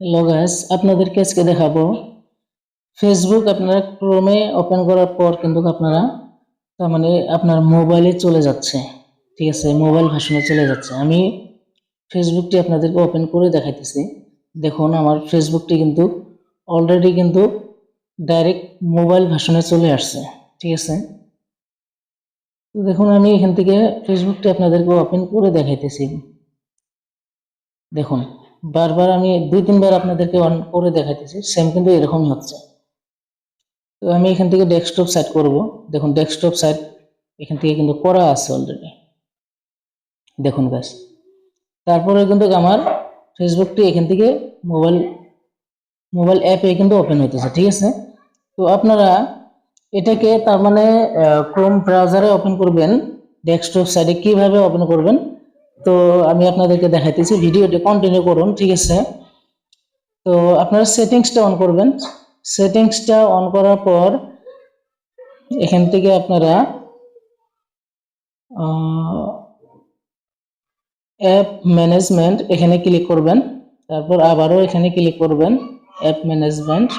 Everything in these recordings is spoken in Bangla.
হ্যালো গাইস আপনাদেরকে আজকে দেখাবো। ফেসবুক আপনারা ক্রোমে ওপেন করার পর কিন্তু আপনারা তার মানে আপনার মোবাইলে চলে যাচ্ছে। ঠিক আছে মোবাইল ভার্সনে চলে যাচ্ছে। আমি ফেসবুকটি আপনাদেরকে ওপেন করে দেখাইতেছি। দেখুন, আমার ফেসবুকটি কিন্তু অলরেডি কিন্তু ডাইরেক্ট মোবাইল ভার্সনে চলে আসছে। ঠিক আছে? তো দেখুন, আমি এখান থেকে ফেসবুকটি আপনাদেরকে ওপেন করে দেখাইতেছি। দেখুন বারবার আমি দুই, তিনবার আপনাদেরকে অন করে দেখাইতেছি সেম কিন্তু এরকমই হচ্ছে। তো আমি এখান থেকে ডেস্কটপ সাইট করব। দেখুন ডেস্কটপ সাইট এখান থেকে কিন্তু করা আছে অলরেডি দেখুন গাছ তারপরে কিন্তু আমার ফেসবুকটি এখান থেকে মোবাইল মোবাইল অ্যাপে কিন্তু ওপেন হইতেছে, ঠিক আছে? তো আপনারা এটাকে তার মানে ক্রোম ব্রাউজারে ওপেন করবেন ডেস্কটপ সাইটে কীভাবে ওপেন করবেন? তো আমি আপনাদেরকে দেখাইতেছি, ভিডিওটি কন্টিনিউ করুন, ঠিক আছে? তো আপনারা সেটিংসটা অন করবেন। সেটিংসটা অন করার পর এখান থেকে আপনারা অ্যাপ ম্যানেজমেন্ট এখানে ক্লিক করবেন। তারপর আবারও এখানে ক্লিক করবেন অ্যাপ ম্যানেজমেন্ট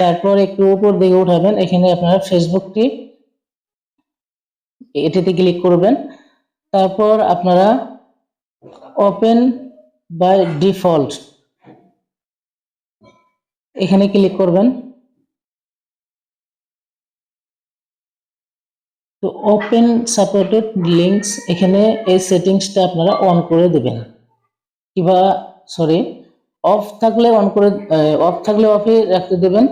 তারপর একটু উপর দিকে উঠাবেন, এখানে আপনারা ফেসবুকটি এটিতে ক্লিক করবেন। তারপর আপনারা ওপেন বাই ডিফল্ট এখানে ক্লিক করবেন। তো ওপেন সাপোর্টেড লিঙ্কস এখানে এই সেটিংসটা আপনারা অন করে দেবেন। কিবা সরি অফ থাকলে অন করে অফ থাকলে অফে রাখতে দেবেন।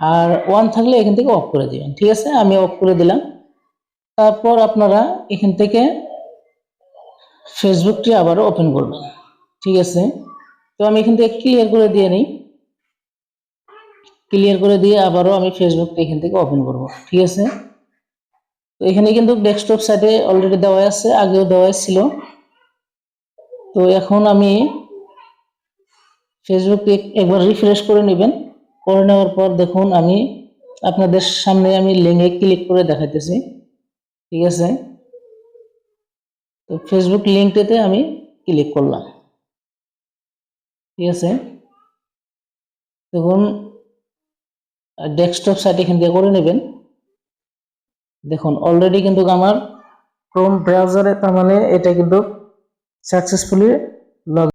আর ওয়ান থাকলে এখান থেকে অফ করে দিবেন। ঠিক আছে? আমি অফ করে দিলাম। তারপর আপনারা এখান থেকে ফেসবুকটি আবারও ওপেন করবেন। ঠিক আছে? তো আমি এখান থেকে ক্লিয়ার করে দিয়ে নিই। ক্লিয়ার করে দিয়ে আবারও আমি ফেসবুকটা এখান থেকে ওপেন করব। ঠিক আছে? তো এখানে কিন্তু ডেস্কটপ সাইটে অলরেডি দেওয়া আছে, আগেও দেওয়া ছিল। তো এখন আমি ফেসবুককে একবার রিফ্রেশ করে নেবেন। করে নেওয়ার পর দেখুন আমি আপনাদের সামনে আমি লিঙ্কে ক্লিক করে দেখাইতেছি। ঠিক আছে? তো ফেসবুক লিঙ্কটাতে আমি ক্লিক করলাম। ঠিক আছে? দেখুন ডেস্কটপ সাইট এখান থেকে করে নেবেন। দেখুন অলরেডি কিন্তু আমার ক্রোম ব্রাউজারে তার মানে এটা কিন্তু সাকসেসফুলি লগ